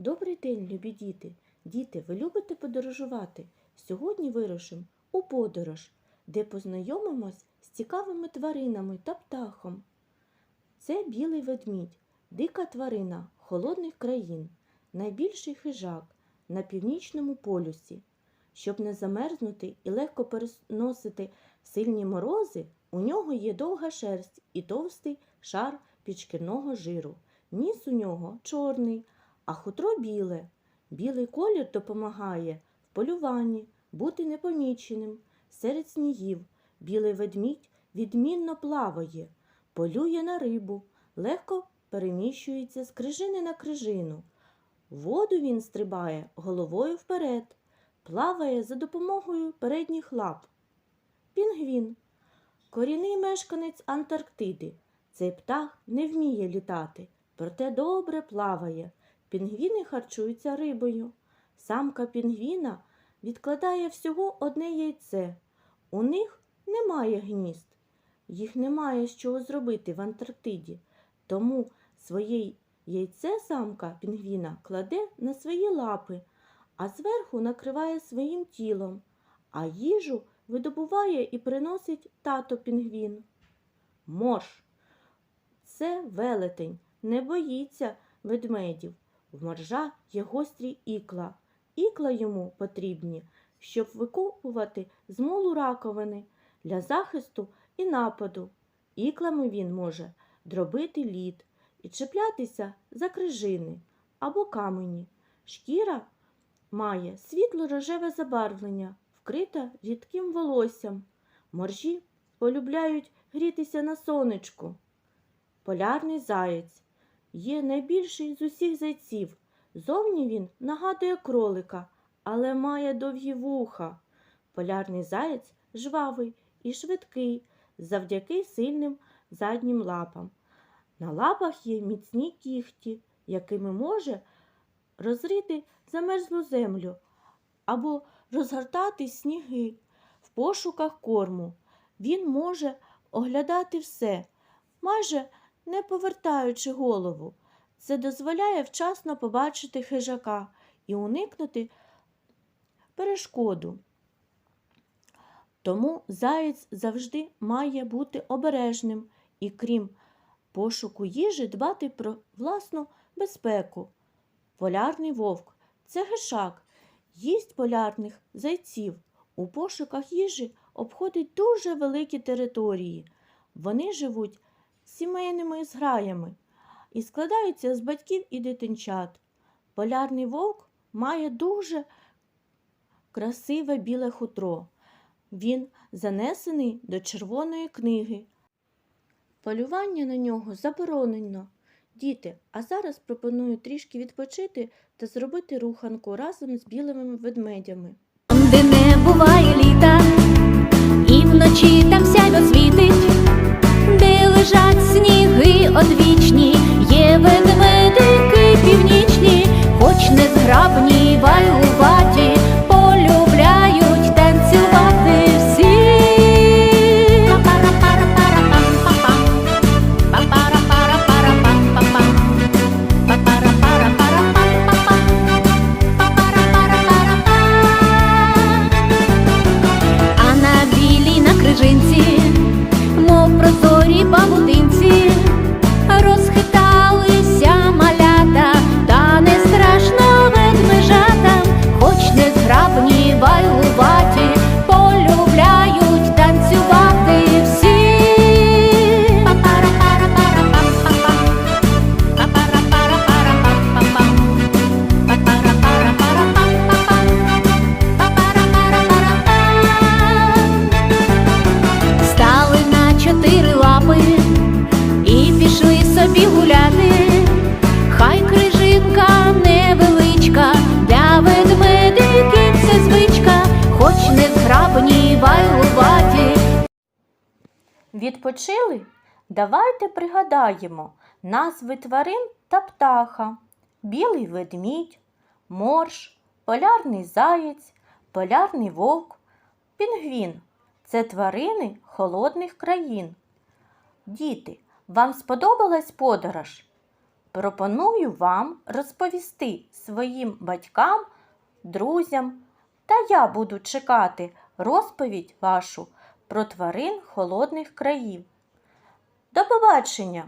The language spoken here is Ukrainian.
Добрий день, любі діти! Діти, ви любите подорожувати? Сьогодні вирушимо у подорож, де познайомимось з цікавими тваринами та птахом. Це білий ведмідь, дика тварина холодних країн, найбільший хижак на північному полюсі. Щоб не замерзнути і легко переносити сильні морози, у нього є довга шерсть і товстий шар підшкірного жиру. Ніс у нього чорний, а хутро біле. Білий колір допомагає в полюванні бути непоміченим. Серед снігів білий ведмідь відмінно плаває, полює на рибу, легко переміщується з крижини на крижину. Воду він стрибає головою вперед, плаває за допомогою передніх лап. Пінгвін корінний мешканець Антарктиди. Цей птах не вміє літати, проте добре плаває. Пінгвіни харчуються рибою. Самка пінгвіна відкладає всього одне яйце. У них немає гнізд. Їх немає з чого зробити в Антарктиді. Тому своє яйце самка пінгвіна кладе на свої лапи, а зверху накриває своїм тілом, а їжу видобуває і приносить тато пінгвін. Морж. Це велетень, не боїться ведмедів. В моржа є гострі ікла. Ікла йому потрібні, щоб викопувати змолу раковини для захисту і нападу. Іклами він може дробити лід і чіплятися за крижини або камені. Шкіра має світло-рожеве забарвлення, вкрита рідким волоссям. Моржі полюбляють грітися на сонечку. Полярний заєць є найбільший з усіх зайців. Зовні він нагадує кролика, але має довгі вуха. Полярний заєць жвавий і швидкий завдяки сильним заднім лапам. На лапах є міцні кіхті, якими може розрити замерзлу землю або розгортати сніги в пошуках корму. Він може оглядати все, майже не повертаючи голову. Це дозволяє вчасно побачити хижака і уникнути перешкоду. Тому заєць завжди має бути обережним і, крім пошуку їжі, дбати про власну безпеку. Полярний вовк це гишак, їсть полярних зайців. У пошуках їжі обходить дуже великі території. Вони живуть сімейними зграями і складаються з батьків і дитинчат. Полярний вовк має дуже красиве біле хутро. Він занесений до червоної книги. Полювання на нього заборонено. Діти, а зараз пропоную трішки відпочити та зробити руханку разом з білими ведмедями. Де не буває літа, і вночі там сяйво світить, крижинці, мов прозорі павутинці, Відпочили? Давайте пригадаємо назви тварин та птаха. Білий ведмідь, морж, полярний заєць, полярний вовк, пінгвін. Це тварини холодних країн. Діти, вам сподобалась подорож? пропоную вам розповісти своїм батькам, друзям, та я буду чекати розповідь вашу про тварин холодних країв. До побачення!